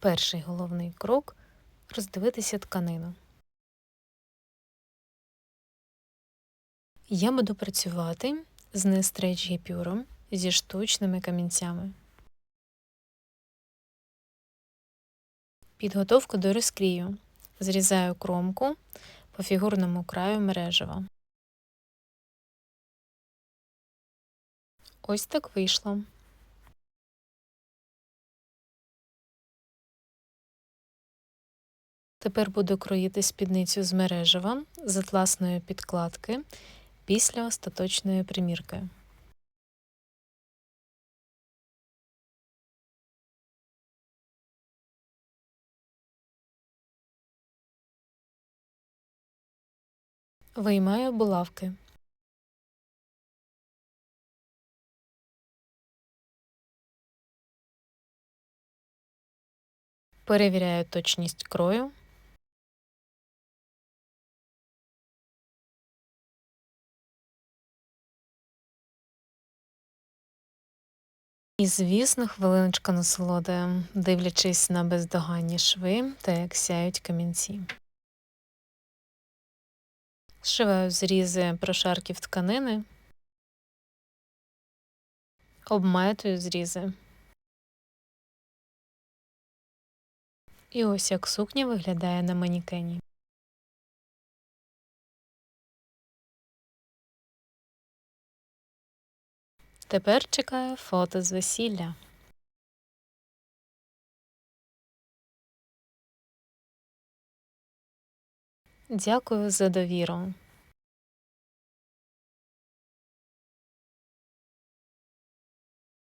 Перший головний крок роздивитися тканину. Я буду працювати з нестрейч гіпюром зі штучними камінцями. Підготовку до розкрію. Зрізаю кромку по фігурному краю мережева. Ось так вийшло. Тепер буду кроїти спідницю з мережева з атласної підкладки після остаточної примірки. Виймаю булавки. Перевіряю точність крою. І, звісно, хвилиночка насолоди, дивлячись на бездоганні шви та як сяють камінці. Зшиваю зрізи прошарків тканини, обметую зрізи. І ось як сукня виглядає на манікені. Тепер чекаю фото з весілля. Дякую за довіру.